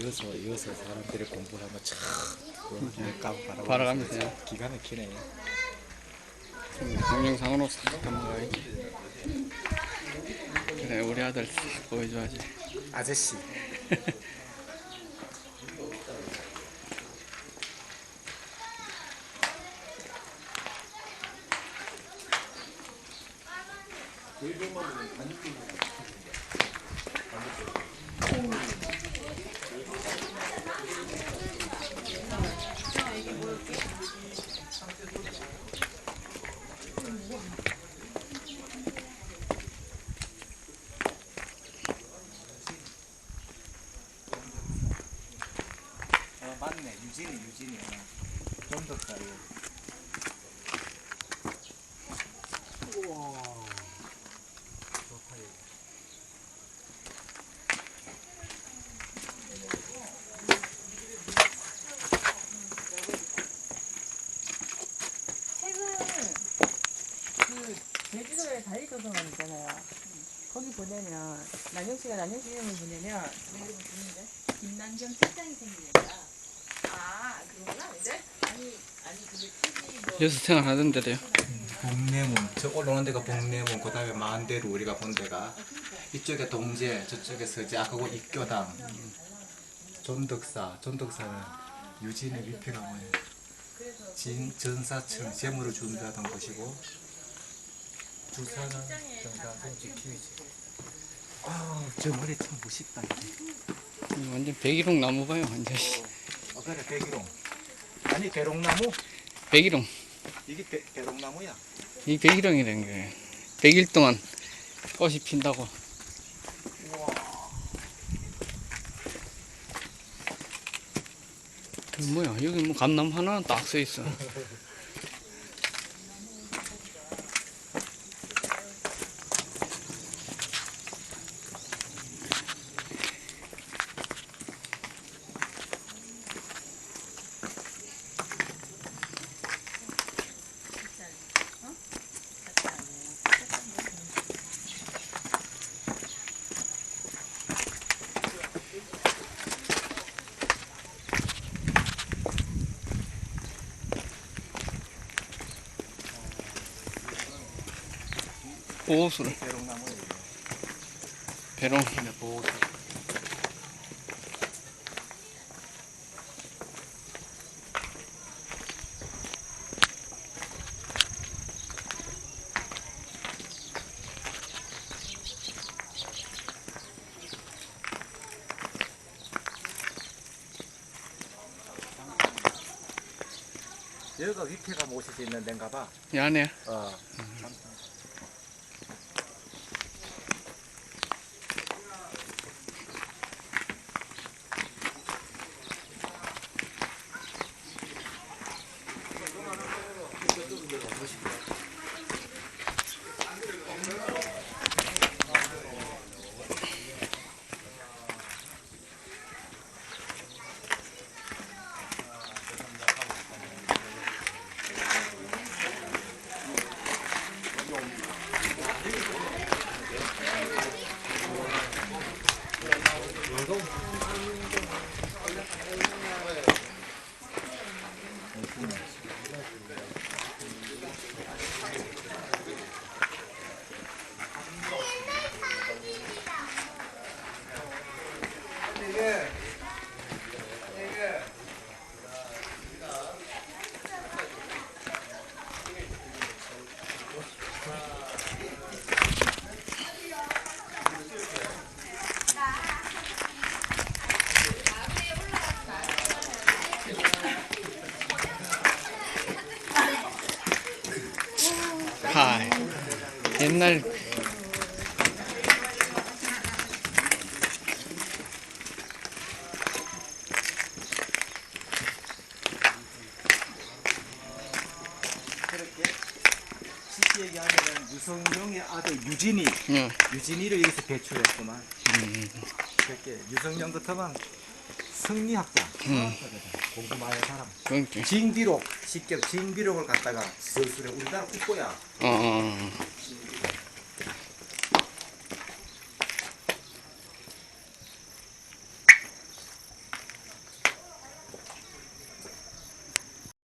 이어서 이어서 사람들이 공부를 하면 참 바라보고 바라가면서 있어요. 기가 막히네. 동영상으로 싹 담아가야지. 그래 우리 아들 싹 보여줘야지. 아저씨. 어 맞네 유진이 유진이. 좀더 따요. 우와. 좋다 이거. 책은 그 제주도에 다리도서관 있잖아요. 거기 보내면 난영 씨가 난영 씨 이름을 보내면 내 이름을 보는데? 김난경 책장이 생기니까 아 그거구나 이제 아니 아니 근데 책이 뭐 여기서 생활하던데도요. 복내문 저 올라오는 데가 복내문 그 다음에 만대로 우리가 본 데가 이쪽에 동제 저쪽에 서재 아 그거 입교당. 존덕사 존덕사는 유진의 위패가문 진 전사층 재물을 준비하던 곳이고 주사는 정사동 지키위지 아저 머리 참 멋있다 이게. 완전 백일홍 나무 봐요 완전. 어 그래 백일홍 아니 대롱나무 백일홍. 이게 대, 대롱나무야 이 백일홍이라는 거예요. 백일 동안 꽃이 핀다고. 그 뭐야 여기 뭐 감나무 하나 딱 써 있어. 보호수를 배롱. 근데 보호수 여기가 위패가 모실 수 있는 데인가 봐. 이 안에 어. 하 옛날 얘기하면 유성룡의 아들 유진이 어, 유진이를 여기서 배출했구만. 음, 그렇게 유성룡 같으면 승리학자 음. 공부 많이 한 사람. 그러니까. 징비록 쉽게 징비록을 갖다가 서술해 우리나라 국보야. 어, 어, 어.